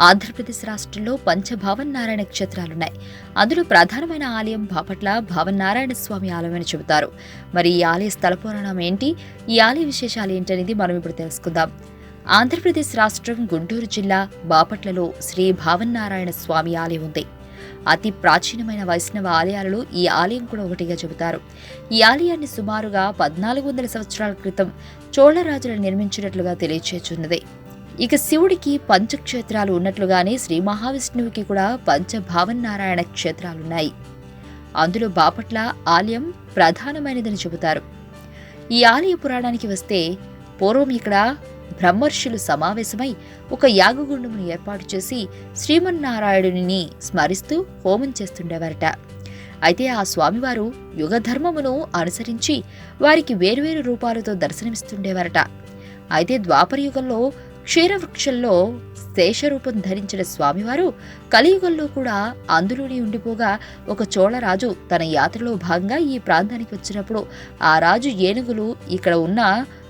ఆంధ్రప్రదేశ్ రాష్ట్రంలో పంచభావన్నారాయణ క్షేత్రాలున్నాయి. అందులో ప్రధానమైన ఆలయం బాపట్ల భావన్నారాయణ స్వామి ఆలయం అని చెబుతారు. మరి ఈ ఆలయ స్థల పురాణం ఏంటి? ఈ ఆలయ విశేషాలు ఏంటనేది మనం ఇప్పుడు తెలుసుకుందాం. ఆంధ్రప్రదేశ్ రాష్ట్రం గుంటూరు జిల్లా బాపట్లలో శ్రీ భావన్నారాయణ స్వామి ఆలయం ఉంది. అతి ప్రాచీనమైన వైష్ణవ ఆలయాలలో ఈ ఆలయం కూడా ఒకటిగా చెబుతారు. ఈ ఆలయాన్ని సుమారుగా పద్నాలుగు వందల సంవత్సరాల క్రితం చోళరాజులు నిర్మించినట్లుగా తెలియచేస్తున్నది. ఇక శివుడికి పంచక్షేత్రాలు ఉన్నట్లుగానే శ్రీ మహావిష్ణువుకి కూడా పంచభావన్నారాయణ క్షేత్రాలున్నాయి. అందులో బాపట్ల ఆలయం ప్రధానమైనదని చెబుతారు. ఈ ఆలయ పురాణానికి వస్తే పూర్వం ఇక్కడ బ్రహ్మర్షులు సమావేశమై ఒక యాగగుండమును ఏర్పాటు చేసి శ్రీమన్నారాయణుని స్మరిస్తూ హోమం చేస్తుండేవారట. అయితే ఆ స్వామివారు యుగధర్మమును అనుసరించి వారికి వేరువేరు రూపాలతో దర్శనమిస్తుండేవారట. అయితే ద్వాపర యుగంలో క్షీరవృక్షంలో శేషరూపం ధరించిన స్వామివారు కలియుగంలో కూడా అందులోనే ఉండిపోగా ఒక చోళరాజు తన యాత్రలో భాగంగా ఈ ప్రాంతానికి వచ్చినప్పుడు ఆ రాజు ఏనుగులు ఇక్కడ ఉన్న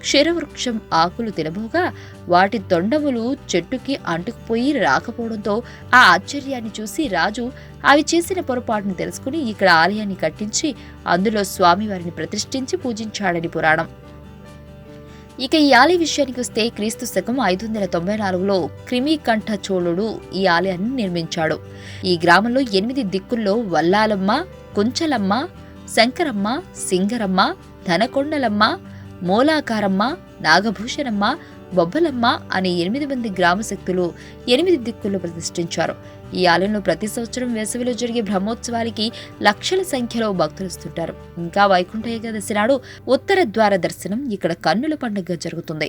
క్షీరవృక్షం ఆకులు తినబోగా వాటి తొండములు చెట్టుకి అంటుకుపోయి రాకపోవడంతో ఆ ఆశ్చర్యాన్ని చూసి రాజు అవి చేసిన పొరపాటును తెలుసుకుని ఇక్కడ ఆలయాన్ని కట్టించి అందులో స్వామివారిని ప్రతిష్ఠించి పూజించాడని పురాణం. ఇక ఈ ఆలయ విషయానికి వస్తే క్రీస్తు శకం ఐదు వందల తొంభై నాలుగులో క్రిమికంఠ చోళుడు ఈ ఆలయాన్ని నిర్మించాడు. ఈ గ్రామంలో ఎనిమిది దిక్కుల్లో వల్లాలమ్మ కుంచలమ్మ శంకరమ్మ సింగరమ్మ ధనకొండలమ్మ మూలాకారమ్మ నాగభూషణమ్మ బొబ్బలమ్మ అనే ఎనిమిది మంది గ్రామ శక్తులు ఎనిమిది దిక్కుల్లో ప్రతిష్ఠించారు. ఈ ఆలయంలో ప్రతి సంవత్సరం వేసవిలో జరిగే బ్రహ్మోత్సవానికి లక్షల సంఖ్యలో భక్తులు వస్తుంటారు. ఇంకా వైకుంఠ ఏకాదశి నాడు ఉత్తర ద్వార దర్శనం ఇక్కడ కన్నుల పండుగ జరుగుతుంది.